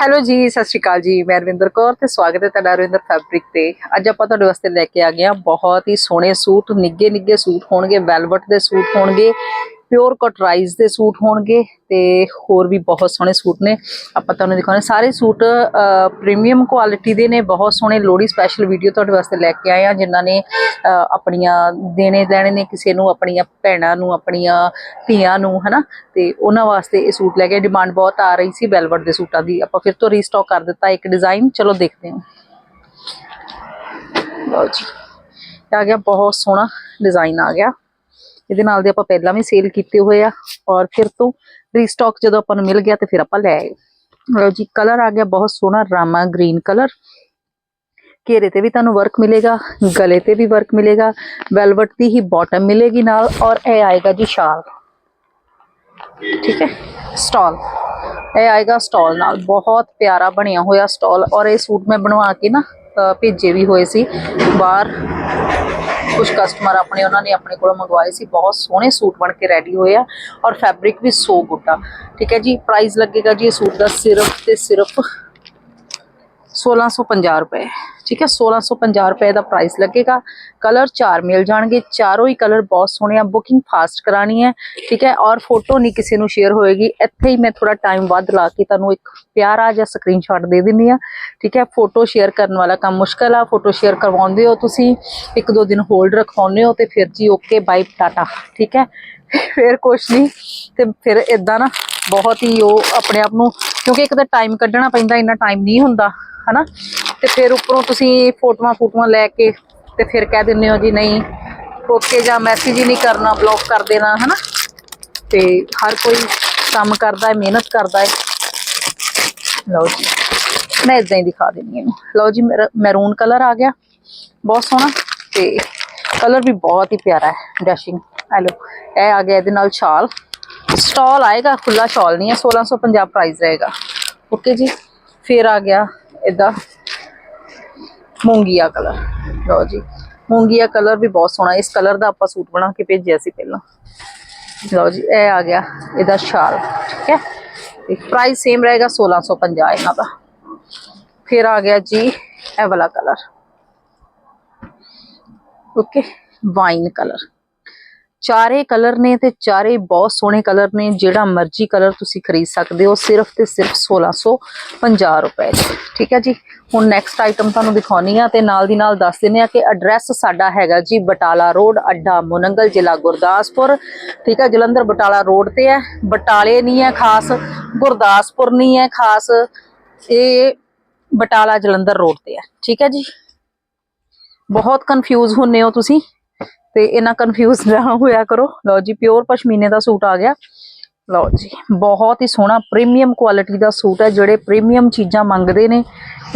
Hello ਜੀ, ਸਤਿ ਸ਼੍ਰੀ ਅਕਾਲ ਜੀ। ਮੈਂ ਰਵਿੰਦਰ ਕੌਰ ਤੇ ਸਵਾਗਤ ਹੈ ਤੁਹਾਡਾ ਰਵਿੰਦਰ ਫੈਬਰਿਕ ਤੇ। ਅੱਜ ਆਪਾਂ ਤੁਹਾਡੇ ਵਾਸਤੇ ਲੈ ਕੇ ਆ ਗਏ ਹਾਂ ਬਹੁਤ ਹੀ ਸੋਹਣੇ ਸੂਟ ਨਿੱਗੇ ਨਿੱਗੇ ਸੂਟ ਹੋਣਗੇ, ਵੈਲਵਟ ਦੇ ਸੂਟ ਹੋਣਗੇ। ਪਿਓਰ ਕਟਰਾਈਜ਼ ਦੇ ਸੂਟ ਹੋਣਗੇ ਤੇ ਹੋਰ ਵੀ ਬਹੁਤ ਸੋਹਣੇ ਸੂਟ ਨੇ। ਆਪਾਂ ਤੁਹਾਨੂੰ ਦਿਖਾਉਣੇ ਸਾਰੇ ਸੂਟ ਪ੍ਰੀਮੀਅਮ ਕੁਆਲਿਟੀ ਦੇ ਨੇ। ਬਹੁਤ ਸੋਹਣੇ ਲੋਹੜੀ ਸਪੈਸ਼ਲ ਵੀਡੀਓ ਤੁਹਾਡੇ ਵਾਸਤੇ ਲੈ ਕੇ ਆਏ ਆ ਜਿਨ੍ਹਾਂ ਨੇ ਆਪਣੀਆਂ ਦੇਣੇ ਲੈਣੇ ਨੇ ਕਿਸੇ ਨੂੰ, ਆਪਣੀਆਂ ਭੈਣਾਂ ਨੂੰ, ਆਪਣੀਆਂ ਧੀਆਂ ਨੂੰ, ਹਨਾ? ਤੇ ਉਹਨਾਂ ਵਾਸਤੇ ਇਹ ਸੂਟ ਲੈ ਕੇ ਡਿਮਾਂਡ ਬਹੁਤ ਆ ਰਹੀ ਸੀ ਵੈਲਵਟ ਦੇ ਸੂਟਾਂ ਦੀ। ਆਪਾਂ ਫਿਰ ਤੋਂ ਰੀਸਟਾਕ ਕਰ ਦਿੱਤਾ ਇੱਕ ਡਿਜ਼ਾਈਨ ਚਲੋ ਦੇਖਦੇ ਹਾਂ। ਲਓ ਜੀ। ਆ ਗਿਆ ਬਹੁਤ ਸੋਹਣਾ ਡਿਜ਼ਾਈਨ ਆ ਗਿਆ। ਇਹਦੇ ਨਾਲ ਦੇ ਆਪਾਂ ਪਹਿਲਾਂ ਵੀ ਸੇਲ ਕੀਤੇ ਹੋਏ ਆ ਔਰ ਫਿਰ ਤੋਂ ਰੀਸਟਾਕ ਜਦੋਂ ਆਪਾਂ ਨੂੰ ਮਿਲ ਗਿਆ ਤੇ ਫਿਰ ਆਪਾਂ ਲੈ ਆਏ। ਲਓ ਜੀ ਕਲਰ ਆ ਗਿਆ ਬਹੁਤ ਸੋਹਣਾ ਰਾਮਾ ਗ੍ਰੀਨ ਕਲਰ ਘੇਰੇ ਤੇ ਵੀ ਤੁਹਾਨੂੰ ਵਰਕ ਮਿਲੇਗਾ, ਗਲੇ ਤੇ ਵੀ ਵਰਕ ਮਿਲੇਗਾ ਵੈਲਵਟ ਦੀ ਹੀ ਬਾਟਮ ਮਿਲੇਗੀ ਨਾਲ ਔਰ ਇਹ ਆਏਗਾ ਜੀ ਸ਼ਾਲ ਠੀਕ ਹੈ? ਸਟਾਲ ਇਹ ਆਏਗਾ ਸਟਾਲ ਨਾਲ। ਬਹੁਤ ਪਿਆਰਾ ਬਣਿਆ ਹੋਇਆ ਸਟਾਲ ਔਰ ਇਹ ਸੂਟ ਮੈਂ ਬਣਵਾ ਕੇ ਨਾ ਭੇਜੇ ਵੀ ਹੋਏ ਸੀ ਬਾਹਰ। ਕੁਝ ਕਸਟਮਰ ਆਪਣੇ ਉਹਨਾਂ ਨੇ ਆਪਣੇ ਕੋਲੋਂ ਮੰਗਵਾਏ ਸੀ, ਬਹੁਤ ਸੋਹਣੇ ਸੂਟ ਬਣ ਕੇ ਰੈਡੀ ਹੋਏ ਆ ਔਰ ਫੈਬਰਿਕ ਵੀ ਸੋ ਗੁੱਡ ਆ। ਠੀਕ ਹੈ ਜੀ ਪ੍ਰਾਈਸ ਲੱਗੇਗਾ ਜੀ ਇਹ ਸੂਟ ਦਾ ਸਿਰਫ ਤੇ ਸਿਰਫ 1650 ਰੁਪਏ। ਠੀਕ ਹੈ 1650 ਰੁਪਏ ਦਾ ਪ੍ਰਾਈਸ ਲੱਗੇਗਾ। ਕਲਰ ਚਾਰ ਮਿਲ ਜਾਣਗੇ। ਚਾਰੋਂ ਹੀ ਕਲਰ ਬਹੁਤ ਸੋਹਣੇ ਆ। ਬੁਕਿੰਗ ਫਾਸਟ ਕਰਾਣੀ ਹੈ। ਠੀਕ ਹੈ, ਔਰ ਫੋਟੋ ਨਹੀਂ ਕਿਸੇ ਨੂੰ ਸ਼ੇਅਰ ਹੋਏਗੀ। ਇੱਥੇ ਹੀ ਮੈਂ ਥੋੜਾ ਟਾਈਮ ਵੱਧ ਲਾ ਕੇ ਤੁਹਾਨੂੰ ਇੱਕ ਪਿਆਰਾ ਜਿਹਾ ਸਕਰੀਨਸ਼ਾਟ ਦੇ ਦਿੰਦੀ ਆ ਠੀਕ ਹੈ ਫੋਟੋ ਸ਼ੇਅਰ ਕਰਨ ਵਾਲਾ ਕੰਮ ਮੁਸ਼ਕਲ ਆ। ਫੋਟੋ ਸ਼ੇਅਰ ਕਰਵਾਉਂਦੇ ਹੋ ਤੁਸੀਂ। ਇੱਕ ਦੋ ਦਿਨ ਹੋਲਡ ਰਖਵਾਉਂਦੇ ਹੋ ਤੇ ਫਿਰ ਜੀ ਓਕੇ ਬਾਈ ਟਾਟਾ। ਠੀਕ ਹੈ, ਫਿਰ ਕੁਛ ਨਹੀਂ। ਤੇ ਫਿਰ ਇਦਾਂ ਨਾ ਬਹੁਤ ਹੀ ਉਹ ਆਪਣੇ ਆਪ ਨੂੰ ਕਿਉਂਕਿ ਇੱਕ ਤਾਂ ਟਾਈਮ ਕੱਢਣਾ ਪੈਂਦਾ, ਇੰਨਾ ਟਾਈਮ ਨਹੀਂ ਹੁੰਦਾ। ਹਨਾ? ਤੇ ਫਿਰ ਉੱਪਰੋਂ ਤੁਸੀਂ ਫੋਟੋਆਂ ਫੋਟੋਆਂ ਲੈ ਕੇ ਤੇ ਫਿਰ ਕਹਿ ਦਿੰਦੇ ਹੋ ਜੀ ਨਹੀਂ ਓਕੇ ਜਾਂ ਮੈਸੇਜ ਹੀ ਨਹੀਂ ਕਰਨਾ ਬਲੌਕ ਕਰ ਦੇਣਾ, ਹਨਾ? ਤੇ ਹਰ ਕੋਈ ਕੰਮ ਕਰਦਾ ਹੈ, ਮਿਹਨਤ ਕਰਦਾ ਹੈ। ਲਓ ਜੀ, ਮੈਂ ਇਦਾਂ ਹੀ ਦਿਖਾ ਦਿੰਦੀ ਹਾਂ ਇਹਨੂੰ। ਲਓ ਜੀ ਮੈਰੂਨ ਕਲਰ ਆ ਗਿਆ, ਬਹੁਤ ਸੋਹਣਾ ਤੇ ਕਲਰ ਵੀ ਬਹੁਤ ਹੀ ਪਿਆਰਾ ਹੈ ਡੈਸ਼ਿੰਗ ਹੈਲੋ ਇਹ ਆ ਗਿਆ ਇਹਦੇ ਨਾਲ ਸ਼ਾਲ। ਸਟਾਲ ਆਏਗਾ ਖੁੱਲਾ ਸ਼ਾਲ ਨਹੀਂ ਹੈ 1650 ਪ੍ਰਾਈਸ ਰਹੇਗਾ ਓਕੇ ਜੀ, ਫਿਰ ਆ ਗਿਆ ਇਦਾਂ ਮੂੰਗੀਆ ਕਲਰ ਲਓ ਜੀ। ਮੂੰਗੀਆ ਕਲਰ ਵੀ ਬਹੁਤ ਸੋਹਣਾ। ਇਸ ਕਲਰ ਦਾ ਆਪਾਂ ਸੂਟ ਬਣਾ ਕੇ ਭੇਜਿਆ ਸੀ ਪਹਿਲਾਂ। ਲਓ ਜੀ, ਇਹ ਆ ਗਿਆ ਇਹਦਾ ਸ਼ਾਲ, ਠੀਕ ਹੈ? ਤੇ ਪ੍ਰਾਈਸ ਸੇਮ ਰਹੇਗਾ 1650 ਇਹਨਾਂ ਦਾ। ਫਿਰ ਆ ਗਿਆ ਜੀ, ਇਹ ਵਾਲਾ ਕਲਰ ਓਕੇ ਵਾਈਨ ਕਲਰ ਚਾਰੇ ਕਲਰ ਨੇ ਤੇ ਚਾਰੇ ਬਹੁਤ ਸੋਹਣੇ ਕਲਰ ਨੇ, ਜਿਹੜਾ ਮਰਜ਼ੀ ਕਲਰ ਤੁਸੀਂ ਖਰੀਦ ਸਕਦੇ ਹੋ, ਸਿਰਫ ਤੇ ਸਿਰਫ 1650 ਰੁਪਏ 'ਚ। ਠੀਕ ਹੈ ਜੀ? ਹੁਣ ਨੈਕਸਟ ਆਈਟਮ ਤੁਹਾਨੂੰ ਦਿਖਾਉਣੀ ਆ ਤੇ ਨਾਲ ਦੀ ਨਾਲ ਦੱਸ ਦਿੰਦੇ ਆ ਕਿ ਐਡਰੈਸ ਸਾਡਾ ਹੈਗਾ ਜੀ ਬਟਾਲਾ ਰੋਡ, ਅੱਡਾ ਮੁਨੰਗਲ, ਜ਼ਿਲ੍ਹਾ ਗੁਰਦਾਸਪੁਰ। ਠੀਕ ਹੈ, ਜਲੰਧਰ ਬਟਾਲਾ ਰੋਡ ਤੇ ਹੈ। ਬਟਾਲੇ ਨਹੀਂ ਹੈ ਖਾਸ, ਗੁਰਦਾਸਪੁਰ ਨਹੀਂ ਹੈ ਖਾਸ, ਇਹ ਬਟਾਲਾ ਜਲੰਧਰ ਰੋਡ ਤੇ ਹੈ। ਠੀਕ ਹੈ ਜੀ? ਬਹੁਤ ਕਨਫਿਊਜ਼ ਹੁੰਨੇ ਹੋ ਤੁਸੀਂ। ਤੇ ਇਹਨਾਂ ਕਨਫਿਊਜ਼ ਨਾ ਹੋਇਆ ਕਰੋ। ਲਓ ਜੀ ਪਿਓਰ ਪਸ਼ਮੀਨੇ ਦਾ ਸੂਟ ਆ ਗਿਆ। ਲਓ ਜੀ, ਬਹੁਤ ਹੀ ਸੋਹਣਾ ਪ੍ਰੀਮੀਅਮ ਕੁਆਲਿਟੀ ਦਾ ਸੂਟ ਹੈ, ਜਿਹੜੇ ਪ੍ਰੀਮੀਅਮ ਚੀਜ਼ਾਂ ਮੰਗਦੇ ਨੇ,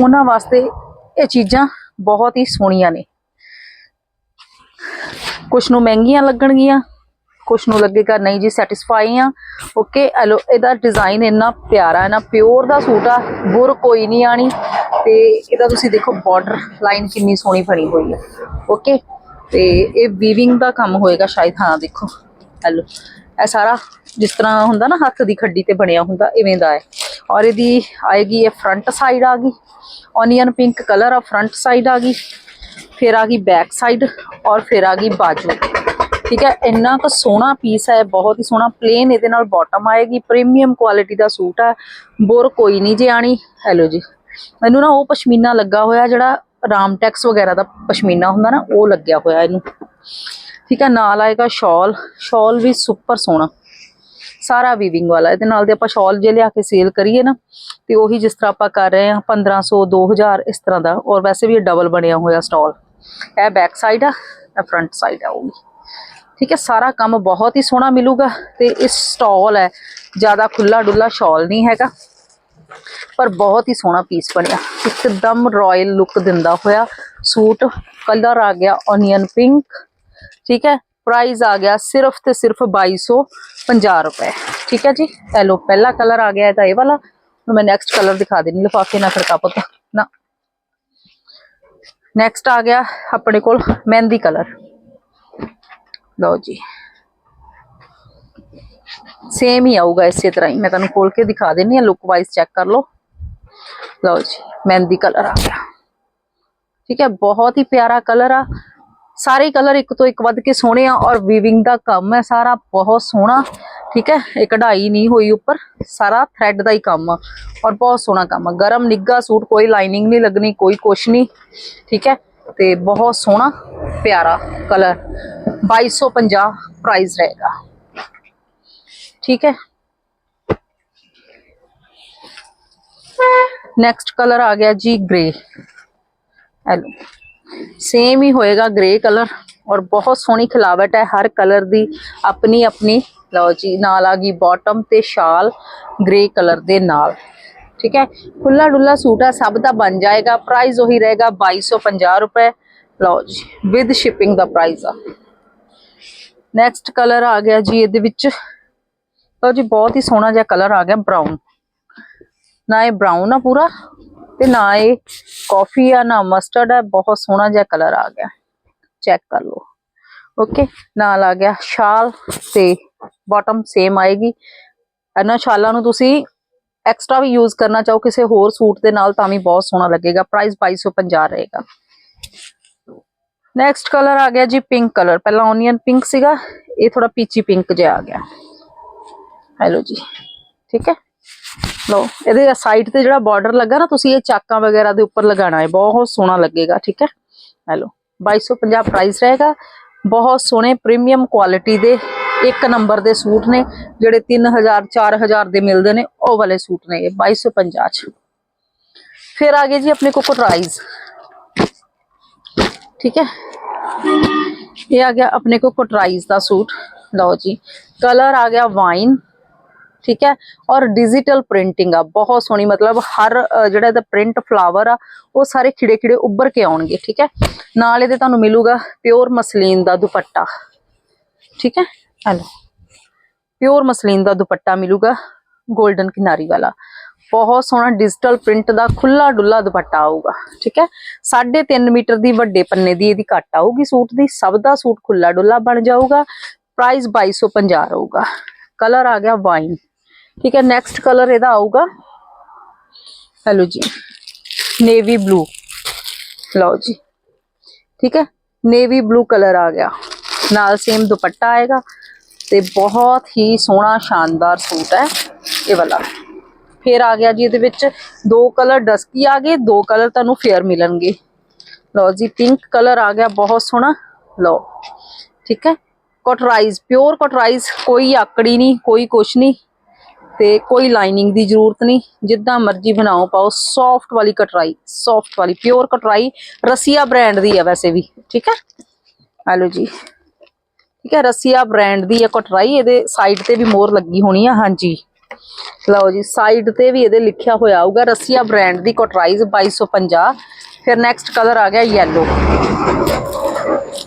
ਉਹਨਾਂ ਵਾਸਤੇ ਇਹ ਚੀਜ਼ਾਂ ਬਹੁਤ ਹੀ ਸੋਹਣੀਆਂ ਨੇ। ਕੁਛ ਨੂੰ ਮਹਿੰਗੀਆਂ ਲੱਗਣਗੀਆਂ, ਕੁਛ ਨੂੰ ਲੱਗੇਗਾ ਨਹੀਂ ਜੀ ਸੈਟੀਸਫਾਈ ਆ। ਓਕੇ ਹਲੋ ਇਹਦਾ ਡਿਜ਼ਾਈਨ ਇੰਨਾ ਪਿਆਰਾ ਹੈ ਨਾ ਪਿਓਰ ਦਾ ਸੂਟ ਆ, ਬੁਰ ਕੋਈ ਨਹੀਂ ਆਣੀ। ਤੇ ਇਹਦਾ ਤੁਸੀਂ ਦੇਖੋ ਬਾਰਡਰ ਲਾਈਨ ਕਿੰਨੀ ਸੋਹਣੀ ਬਣੀ ਹੋਈ ਹੈ। ਓਕੇ ਤੇ ਇਹ ਵੀਵਿੰਗ ਦਾ ਕੰਮ ਹੋਏਗਾ ਸ਼ਾਇਦ, ਹਾਂ, ਦੇਖੋ ਹੈਲੋ ਇਹ ਸਾਰਾ ਜਿਸ ਤਰ੍ਹਾਂ ਹੁੰਦਾ ਨਾ, ਹੱਥ ਦੀ ਖੱਡੀ ਤੇ ਬਣਿਆ ਹੁੰਦਾ, ਇਵੇਂ ਦਾ ਹੈ। ਔਰ ਇਹਦੀ ਆਏਗੀ, ਇਹ ਫਰੰਟ ਸਾਈਡ ਆ ਗਈ। ਓਨੀਅਨ ਪਿੰਕ ਕਲਰ ਆ ਫਰੰਟ ਸਾਈਡ ਆ ਗਈ। ਫਿਰ ਆ ਗਈ ਬੈਕ ਸਾਈਡ ਔਰ ਫਿਰ ਆ ਗਈ ਬਾਜੂ। ਠੀਕ ਹੈ, ਇੰਨਾ ਕੁ ਸੋਹਣਾ ਪੀਸ ਹੈ, ਬਹੁਤ ਹੀ ਸੋਹਣਾ ਪਲੇਨ ਇਹਦੇ ਨਾਲ ਬਾਟਮ ਆਏਗੀ ਪ੍ਰੀਮੀਅਮ ਕੁਆਲਿਟੀ ਦਾ ਸੂਟ ਹੈ। ਬੋਰ ਕੋਈ ਨਹੀਂ ਜੇ ਆਣੀ। ਹੈਲੋ ਜੀ। ਮੈਨੂੰ ਨਾ ਉਹ ਪਸ਼ਮੀਨਾ ਲੱਗਾ ਹੋਇਆ ਜਿਹੜਾ ਰਾਮਟੈਕਸ ਵਗੈਰਾ ਦਾ ਪਸ਼ਮੀਨਾ ਹੁੰਦਾ ਨਾ, ਉਹ ਲੱਗਿਆ ਹੋਇਆ ਇਹਨੂੰ। ਠੀਕ ਹੈ, ਨਾਲ ਆਏਗਾ ਸ਼ਾਲ। ਸ਼ਾਲ ਵੀ ਸੁਪਰ ਸੋਹਣਾ। ਸਾਰਾ ਵੀਵਿੰਗ ਵਾਲਾ। ਇਹਦੇ ਨਾਲ ਦੇ ਆਪਾਂ ਸ਼ਾਲ ਜੇ ਲਿਆ ਕੇ ਸੇਲ ਕਰੀਏ ਨਾ, ਤੇ ਉਹੀ ਜਿਸ ਤਰ੍ਹਾਂ ਆਪਾਂ ਕਰ ਰਹੇ ਹਾਂ 1500 2000 ਇਸ ਤਰ੍ਹਾਂ ਦਾ। ਔਰ ਵੈਸੇ ਵੀ ਇਹ ਡਬਲ ਬਣਿਆ ਹੋਇਆ ਸਟਾਲ ਇਹ ਬੈਕ ਸਾਈਡ ਆ, ਇਹ ਫਰੰਟ ਸਾਈਡ ਆਊਗੀ ਠੀਕ ਹੈ, ਸਾਰਾ ਕੰਮ ਬਹੁਤ ਹੀ ਸੋਹਣਾ ਮਿਲੂਗਾ। ਤੇ ਇਸ ਸਟਾਲ ਹੈ, ਜ਼ਿਆਦਾ ਖੁੱਲਾ ਡੁੱਲਾ ਸ਼ਾਲ ਨਹੀਂ ਹੈਗਾ। ਪਰ ਬਹੁਤ ਹੀ ਸੋਹਣਾ ਪੀਸ ਬਣਿਆ। ਇੱਕਦਮ ਰਾਇਲ ਲੁੱਕ ਦਿੰਦਾ ਹੋਇਆ। ਸੂਟ ਕਲਰ ਆ ਗਿਆ ਓਨੀਅਨ ਪਿੰਕ ਠੀਕ ਹੈ? ਪ੍ਰਾਈਸ ਆ ਗਿਆ ਸਿਰਫ ਤੇ ਸਿਰਫ 2250 ਰੁਪਏ। ਠੀਕ ਹੈ ਜੀ? ਇਹ ਲੋ ਪਹਿਲਾ ਕਲਰ ਆ ਗਿਆ ਇਹਦਾ ਇਹ ਵਾਲਾ। ਹੁਣ ਮੈਂ ਨੈਕਸਟ ਕਲਰ ਦਿਖਾ ਦੇਣੀ ਲਿਫਾਫੇ ਨਾਲ ਖੜਕਾ ਪੁੱਤ। ਨਾ। ਨੈਕਸਟ ਆ ਗਿਆ ਆਪਣੇ ਕੋਲ ਮਹਿੰਦੀ ਕਲਰ ਲਓ ਜੀ। ਸੇਮ ਹੀ ਆਊਗਾ ਇਸੇ ਤਰ੍ਹਾਂ ਹੀ। ਮੈਂ ਤੁਹਾਨੂੰ ਖੋਲ ਕੇ ਦਿਖਾ ਦਿੰਨੀ ਆ ਲੁੱਕ ਵਾਈਜ਼ ਚੈੱਕ ਕਰ ਲਓ। ਲਓ ਜੀ, ਮਹਿੰਦੀ ਕਲਰ ਆ ਗਿਆ। ਠੀਕ ਹੈ, ਬਹੁਤ ਹੀ ਪਿਆਰਾ ਕਲਰ ਆ। ਸਾਰੇ ਕਲਰ ਇੱਕ ਤੋਂ ਇੱਕ ਵੱਧ ਕੇ ਸੋਹਣੇ ਆ ਔਰ ਵੀਵਿੰਗ ਦਾ ਕੰਮ ਹੈ ਸਾਰਾ, ਬਹੁਤ ਸੋਹਣਾ। ਠੀਕ ਹੈ, ਇਹ ਕਢਾਈ ਨਹੀਂ ਹੋਈ ਉੱਪਰ, ਸਾਰਾ ਥ੍ਰੈਡ ਦਾ ਹੀ ਕੰਮ ਆ ਔਰ ਬਹੁਤ ਸੋਹਣਾ ਕੰਮ ਆ। ਗਰਮ ਨਿੱਗਾ ਸੂਟ, ਕੋਈ ਲਾਈਨਿੰਗ ਨਹੀਂ ਲੱਗਣੀ, ਕੋਈ ਕੁਛ ਨਹੀਂ। ਠੀਕ ਹੈ, ਤੇ ਬਹੁਤ ਸੋਹਣਾ, ਪਿਆਰਾ ਕਲਰ 2250 ਪ੍ਰਾਈਸ ਰਹੇਗਾ। ਠੀਕ ਹੈ। ਨੈਕਸਟ ਕਲਰ ਆ ਗਿਆ ਜੀ ਗ੍ਰੇ ਹੈਲੋ ਸੇਮ ਹੀ ਹੋਏਗਾ ਗ੍ਰੇ ਕਲਰ ਔਰ ਬਹੁਤ ਸੋਹਣੀ ਖਿਲਾਵਟ ਹੈ ਹਰ ਕਲਰ ਦੀ। ਆਪਣੀ ਆਪਣੀ, ਲਓ ਜੀ, ਨਾਲ ਆ ਗਈ ਬਾਟਮ ਤੇ ਸ਼ਾਲ ਗ੍ਰੇ ਕਲਰ ਦੇ ਨਾਲ। ਠੀਕ ਹੈ। ਖੁੱਲਾ ਡੁੱਲਾ ਸੂਟ ਆ, ਸਭ ਦਾ ਬਣ ਜਾਏਗਾ। ਪ੍ਰਾਈਸ ਉਹੀ ਰਹੇਗਾ 2250 ਰੁਪਏ। ਲਓ ਜੀ ਵਿਦ ਸ਼ਿਪਿੰਗ ਦਾ ਪ੍ਰਾਈਸ ਆ। ਨੈਕਸਟ ਕਲਰ ਆ ਗਿਆ ਜੀ ਇਹਦੇ ਵਿੱਚ ਲਓ ਜੀ, ਬਹੁਤ ਹੀ ਸੋਹਣਾ ਜਿਹਾ ਕਲਰ ਆ ਗਿਆ ਬਰਾਊਨ ਨਾ ਇਹ ਬਰਾਊਨ ਆ ਪੂਰਾ ਤੇ ਨਾ ਇਹ ਕਾਫੀ ਆ, ਨਾ ਮਸਟਰਡ ਆ, ਬਹੁਤ ਸੋਹਣਾ ਜਿਹਾ ਕਲਰ ਆ ਗਿਆ। ਚੈੱਕ ਕਰ ਲਓ। ਓਕੇ ਨਾਲ ਆ ਗਿਆ ਸ਼ਾਲ ਤੇ ਬਾਟਮ ਸੇਮ ਆਏਗੀ। ਇਹਨਾਂ ਸ਼ਾਲਾਂ ਨੂੰ ਤੁਸੀਂ ਐਕਸਟਰਾ ਵੀ ਯੂਜ਼ ਕਰਨਾ ਚਾਹੋ ਕਿਸੇ ਹੋਰ ਸੂਟ ਦੇ ਨਾਲ, ਤਾਂ ਵੀ ਬਹੁਤ ਸੋਹਣਾ ਲੱਗੇਗਾ। ਪ੍ਰਾਈਸ 2250 ਰਹੇਗਾ। ਨੈਕਸਟ ਕਲਰ ਆ ਗਿਆ ਜੀ ਪਿੰਕ ਕਲਰ ਪਹਿਲਾਂ ਓਨੀਅਨ ਪਿੰਕ ਸੀਗਾ, ਇਹ ਥੋੜਾ ਪੀਚੀ ਪਿੰਕ ਜਿਹਾ ਆ ਗਿਆ। ਹੈਲੋ ਜੀ ਠੀਕ ਹੈ ਲਓ ਇਹਦੇ ਸਾਈਡ ਤੇ ਜਿਹੜਾ ਬਾਰਡਰ ਲੱਗਾ ਨਾ ਤੁਸੀਂ ਇਹ ਚਾਕਾਂ ਵਗੈਰਾ ਦੇ ਉੱਪਰ ਲਗਾਣਾ ਹੈ ਬਹੁਤ ਸੋਹਣਾ ਲੱਗੇਗਾ ਠੀਕ ਹੈ ਹੈਲੋ 2250 ਪ੍ਰਾਈਸ ਰਹੇਗਾ ਬਹੁਤ ਸੋਹਣੇ ਪ੍ਰੀਮੀਅਮ ਕੁਆਲਿਟੀ ਦੇ ਇੱਕ ਨੰਬਰ ਦੇ ਸੂਟ ਨੇ ਜਿਹੜੇ 3000 4000 ਦੇ ਮਿਲਦੇ ਨੇ ਉਹ ਵਾਲੇ ਸੂਟ ਨੇ ਇਹ 2250 ਚ ਫਿਰ ਆ ਗਏ ਜੀ ਆਪਣੇ ਕੋਕੋਟਰਾਈਜ਼ ਠੀਕ ਹੈ ਇਹ ਆ ਗਿਆ ਆਪਣੇ ਕੋਕੋਟਰਾਈਜ਼ ਦਾ ਸੂਟ ਲਓ ਜੀ ਕਲਰ ਆ ਗਿਆ ਵਾਈਨ ਠੀਕ ਹੈ? ਔਰ ਡਿਜੀਟਲ ਪ੍ਰਿੰਟਿੰਗ ਆ ਬਹੁਤ ਸੋਹਣੀ ਮਤਲਬ ਹਰ ਜਿਹੜਾ ਇਹਦਾ ਪ੍ਰਿੰਟ ਫਲਾਵਰ ਆ ਉਹ ਸਾਰੇ ਖਿੜੇ ਖਿੜੇ ਉੱਭਰ ਕੇ ਆਉਣਗੇ ਠੀਕ ਹੈ? ਨਾਲ ਇਹਦੇ ਤੁਹਾਨੂੰ ਮਿਲੂਗਾ ਪਿਓਰ ਮਸਲੀਨ ਦਾ ਦੁਪੱਟਾ ਠੀਕ ਹੈ? ਹਲੋ ਪਿਓਰ ਮਸਲੀਨ ਦਾ ਦੁਪੱਟਾ ਮਿਲੂਗਾ 골ਡਨ ਕਿਨਾਰੀ ਵਾਲਾ। ਬਹੁਤ ਸੋਹਣਾ ਡਿਜੀਟਲ ਪ੍ਰਿੰਟ ਦਾ ਖੁੱਲਾ ਡੁੱਲਾ ਦੁਪੱਟਾ ਆਊਗਾ ਠੀਕ ਹੈ? 3.5 ਮੀਟਰ ਦੀ ਵੱਡੇ ਪੰਨੇ ਦੀ ਇਹਦੀ ਕੱਟ ਆਊਗੀ ਸੂਟ ਦੀ ਸਭ ਦਾ ਸੂਟ ਖੁੱਲਾ ਡੁੱਲਾ ਬਣ ਜਾਊਗਾ ਪ੍ਰਾਈਸ 2250 ਰਹੂਗਾ। ਕਲਰ ਆ ਗਿਆ ਵਾਈਨ ਠੀਕ ਹੈ ਨੈਕਸਟ ਕਲਰ ਇਹਦਾ ਆਊਗਾ। ਹੈਲੋ ਜੀ ਨੇਵੀ ਬਲੂ ਲਓ ਜੀ, ਠੀਕ ਹੈ ਨੇਵੀ ਬਲੂ ਕਲਰ ਆ ਗਿਆ। ਨਾਲ ਸੇਮ ਦੁਪੱਟਾ ਆਏਗਾ ਤੇ ਬਹੁਤ ਹੀ ਸੋਹਣਾ, ਸ਼ਾਨਦਾਰ ਸੂਟ ਹੈ ਇਹ ਵਾਲਾ। ਫਿਰ ਆ ਗਿਆ ਜੀ ਇਹਦੇ ਵਿੱਚ ਦੋ ਕਲਰ ਡਸਕੀ ਆ ਗਏ, ਦੋ ਕਲਰ ਤੁਹਾਨੂੰ ਫੇਅਰ ਮਿਲਣਗੇ। ਲਓ ਜੀ ਪਿੰਕ ਕਲਰ ਆ ਗਿਆ, ਬਹੁਤ ਸੋਹਣਾ। ਲਓ, ਠੀਕ ਹੈ ਕੋਟਰਾਈਜ਼ ਪਿਓਰ ਕੋਟਰਾਈਜ਼ ਕੋਈ ਆਕੜੀ ਨਹੀਂ, ਕੋਈ ਕੁਛ ਨਹੀਂ। ਤੇ ਕੋਈ ਲਾਈਨਿੰਗ ਦੀ ਜ਼ਰੂਰਤ ਨਹੀਂ। ਜਿੱਦਾਂ ਮਰਜ਼ੀ ਬਣਾਓ, ਪਾਓ। ਸੌਫਟ ਵਾਲੀ ਕਟਰਾਈ ਸੌਫਟ ਵਾਲੀ ਪਿਓਰ ਕਟਰਾਈ, ਰਸੀਆ ਬ੍ਰਾਂਡ ਦੀ ਹੈ ਵੈਸੇ ਵੀ, ਠੀਕ ਹੈ? ਹਲੋ ਜੀ। ਠੀਕ ਹੈ, ਰਸੀਆ ਬ੍ਰਾਂਡ ਦੀ ਹੈ ਕਟਰਾਈ। ਇਹਦੇ ਸਾਈਡ ਤੇ ਵੀ ਮੋਹਰ ਲੱਗੀ ਹੋਣੀ ਆ, ਹਾਂਜੀ। ਲਓ ਜੀ ਸਾਈਡ ਤੇ ਵੀ ਇਹਦੇ ਲਿਖਿਆ ਹੋਇਆ ਆਊਗਾ ਰਸੀਆ ਬ੍ਰਾਂਡ ਦੀ ਕੋਟਰਾਈਜ਼ 2250 ਫਿਰ ਨੈਕਸਟ ਕਲਰ ਆ ਗਿਆ ਯੈਲੋ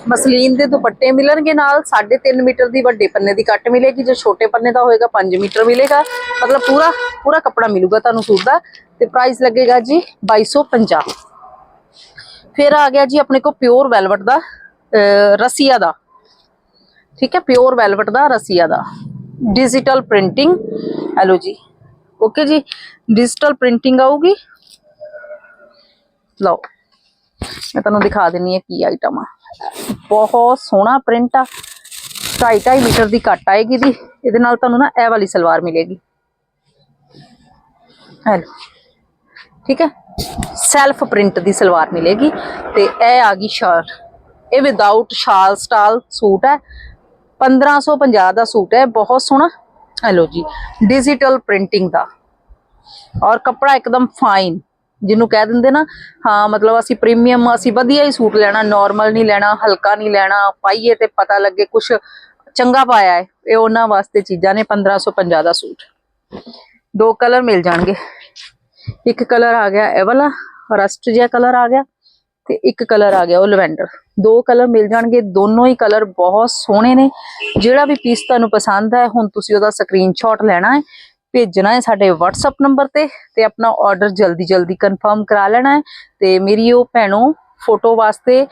ਮਸਲੀਨ ਦੇ ਦੁਪੱਟੇ ਮਿਲਣਗੇ ਨਾਲ 3.5 ਮੀਟਰ ਦੀ ਵੱਡੇ ਪੰਨੇ ਦੀ ਕੱਟ ਮਿਲੇਗੀ ਜੇ ਛੋਟੇ ਪੰਨੇ ਦਾ ਹੋਏਗਾ 5 ਮੀਟਰ ਮਿਲੇਗਾ। ਮਤਲਬ ਪੂਰਾ ਪੂਰਾ ਕੱਪੜਾ ਮਿਲੂਗਾ ਤੁਹਾਨੂੰ ਸੂਟ ਦਾ। ਤੇ ਪ੍ਰਾਈਸ ਲੱਗੇਗਾ ਜੀ 2250 ਫਿਰ ਆ ਗਿਆ ਜੀ ਆਪਣੇ ਕੋ ਪਿਓਰ ਵੈਲਵਟ ਦਾ ਅਹ, ਰਸੀਆ ਦਾ। ਠੀਕ ਹੈ ਪਿਓਰ ਵੈਲਵਟ ਦਾ ਰਸੀਆ ਦਾ। ਡਿਜੀਟਲ ਪ੍ਰਿੰਟਿੰਗ ਹੈਲੋ ਜੀ। ਓਕੇ ਜੀ ਡਿਜੀਟਲ ਪ੍ਰਿੰਟਿੰਗ ਆਊਗੀ। ਲਓ। ਮੈਂ ਤੁਹਾਨੂੰ ਦਿਖਾ ਦਿੰਨੀ ਹੈ ਕੀ ਆਈਟਮ ਆ। ਬਹੁਤ ਸੋਹਣਾ ਪ੍ਰਿੰਟ ਆ। 2.5 ਮੀਟਰ ਦੀ ਕੱਟ ਆਏਗੀ ਦੀ ਇਹਦੇ ਨਾਲ ਤੁਹਾਨੂੰ ਨਾ ਇਹ ਵਾਲੀ ਸਲਵਾਰ ਮਿਲੇਗੀ। ਹੈਲੋ। ਠੀਕ ਹੈ? ਸੈਲਫ ਪ੍ਰਿੰਟ ਦੀ ਸਲਵਾਰ ਮਿਲੇਗੀ। ਤੇ ਇਹ ਆ ਗਈ ਸ਼ਰਟ। ਇਹ ਵਿਦਆਊਟ ਸ਼ਾਲ ਸਟਾਲ ਸੂਟ ਹੈ। 1550 ਦਾ ਸੂਟ ਹੈ। ਬਹੁਤ ਸੋਹਣਾ। ਹੈਲੋ ਜੀ। ਡਿਜੀਟਲ ਪ੍ਰਿੰਟਿੰਗ ਦਾ। ਔਰ ਕੱਪੜਾ ਇੱਕਦਮ ਫਾਈਨ ਜਿਹਨੂੰ ਕਹਿ ਦਿੰਦੇ ਨਾ, ਹਾਂ, ਮਤਲਬ ਅਸੀਂ ਪ੍ਰੀਮੀਅਮ ਅਸੀਂ ਵਧੀਆ ਹੀ ਸੂਟ ਲੈਣਾ ਨਾਰਮਲ ਨਹੀਂ ਲੈਣਾ, ਹਲਕਾ ਨਹੀਂ ਲੈਣਾ, ਪਾਈਏ ਤੇ ਪਤਾ ਲੱਗੇ ਕੁਝ ਚੰਗਾ ਪਾਇਆ ਹੈ। ਇਹ ਉਹਨਾਂ ਵਾਸਤੇ ਚੀਜ਼ਾਂ ਨੇ 1550 ਦਾ ਸੂਟ। ਦੋ ਕਲਰ ਮਿਲ ਜਾਣਗੇ। ਇੱਕ ਕਲਰ ਆ ਗਿਆ ਇਹ ਵਾਲਾ, ਰਸਟ ਜਿਹਾ ਕਲਰ ਆ ਗਿਆ ਤੇ ਇੱਕ ਕਲਰ ਆ ਗਿਆ ਉਹ ਲਵੈਂਡਰ। ਦੋ ਕਲਰ ਮਿਲ ਜਾਣਗੇ, ਦੋਨੋਂ ਹੀ ਕਲਰ ਬਹੁਤ ਸੋਹਣੇ ਨੇ। ਜਿਹੜਾ ਵੀ ਪੀਸ ਤੁਹਾਨੂੰ ਪਸੰਦ ਹੈ, ਹੁਣ ਤੁਸੀਂ ਉਹਦਾ ਸਕਰੀਨਸ਼ਾਟ ਲੈਣਾ ਹੈ ਭੇਜਣਾ ਹੈ ਸਾਡੇ WhatsApp ਨੰਬਰ ਤੇ ਤੇ ਆਪਣਾ ਆਰਡਰ ਜਲਦੀ ਜਲਦੀ ਕਨਫਰਮ ਕਰਾ ਲੈਣਾ ਹੈ। ਤੇ ਮੇਰੀ ਉਹ ਭੈਣੋ ਫੋਟੋ ਵਾਸਤੇ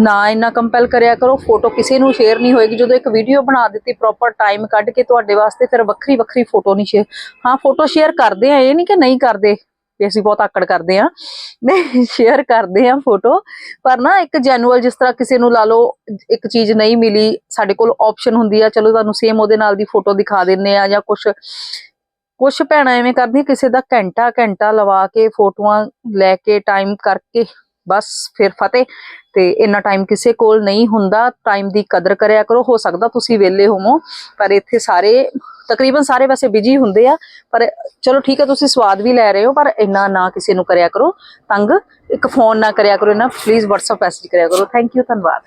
ਨਾ ਇੰਨਾ ਕੰਪੈਲ ਕਰਿਆ ਕਰੋ ਫੋਟੋ ਕਿਸੇ ਨੂੰ ਸ਼ੇਅਰ ਨਹੀਂ ਹੋਏਗੀ। ਜਦੋਂ ਇੱਕ ਵੀਡੀਓ ਬਣਾ ਦਿੱਤੀ ਪ੍ਰੋਪਰ ਟਾਈਮ ਕੱਢ ਕੇ ਤੁਹਾਡੇ ਵਾਸਤੇ ਫਿਰ ਵੱਖਰੀ ਵੱਖਰੀ ਫੋਟੋ ਨਹੀਂ ਸ਼ੇਅਰ ਹਾਂ ਫੋਟੋ ਸ਼ੇਅਰ ਕਰਦੇ ਆ ਇਹ ਨਹੀਂ ਕਿ ਨਹੀਂ ਕਰਦੇ, ਵੀ ਅਸੀਂ ਬਹੁਤ ਆਕੜ ਕਰਦੇ ਆ ਨਹੀਂ ਸ਼ੇਅਰ ਕਰਦੇ ਆ ਫੋਟੋ ਪਰ ਨਾ ਇੱਕ ਜੈਨੂਅਲ ਜਿਸ ਤਰ੍ਹਾਂ ਕਿਸੇ ਨੂੰ ਲਾ ਲਓ, ਇੱਕ ਚੀਜ਼ ਨਹੀਂ ਮਿਲੀ, ਸਾਡੇ ਕੋਲ ਆਪਸ਼ਨ ਹੁੰਦੀ ਆ, ਚਲੋ ਤੁਹਾਨੂੰ ਸੇਮ ਉਹਦੇ ਨਾਲ ਦੀ ਫੋਟੋ ਦਿਖਾ ਦਿੰਨੇ ਆ ਜਾਂ ਕੁਝ ਕੁਝ ਭੈਣਾਂ ਐਵੇਂ ਕਰਦੀਆਂ, ਕਿਸੇ ਦਾ ਘੰਟਾ ਘੰਟਾ ਲਵਾ ਕੇ ਫੋਟੋਆਂ ਲੈ ਕੇ ਟਾਈਮ ਕਰਕੇ ਬਸ ਫਿਰ ਫਤਿਹ। ਤੇ ਇੰਨਾ ਟਾਈਮ ਕਿਸੇ ਕੋਲ ਨਹੀਂ ਹੁੰਦਾ ਟਾਈਮ ਦੀ ਕਦਰ ਕਰਿਆ ਕਰੋ। ਹੋ ਸਕਦਾ ਤੁਸੀਂ ਵਿਹਲੇ ਹੋਵੋ, ਪਰ ਇੱਥੇ ਸਾਰੇ ਤਕਰੀਬਨ ਸਾਰੇ ਵੈਸੇ ਬਿਜ਼ੀ ਹੁੰਦੇ ਆ। ਪਰ ਚਲੋ ਠੀਕ ਹੈ, ਤੁਸੀਂ ਸਵਾਦ ਵੀ ਲੈ ਰਹੇ ਹੋ, ਪਰ ਇੰਨਾ ਨਾ ਕਿਸੇ ਨੂੰ ਕਰਿਆ ਕਰੋ। ਤੰਗ, ਇੱਕ ਫੋਨ ਨਾ ਕਰਿਆ ਕਰੋ ਇਹਨਾਂ ਪਲੀਜ਼ WhatsApp ਮੈਸੇਜ ਕਰਿਆ ਕਰੋ। ਥੈਂਕ ਯੂ ਧੰਨਵਾਦ।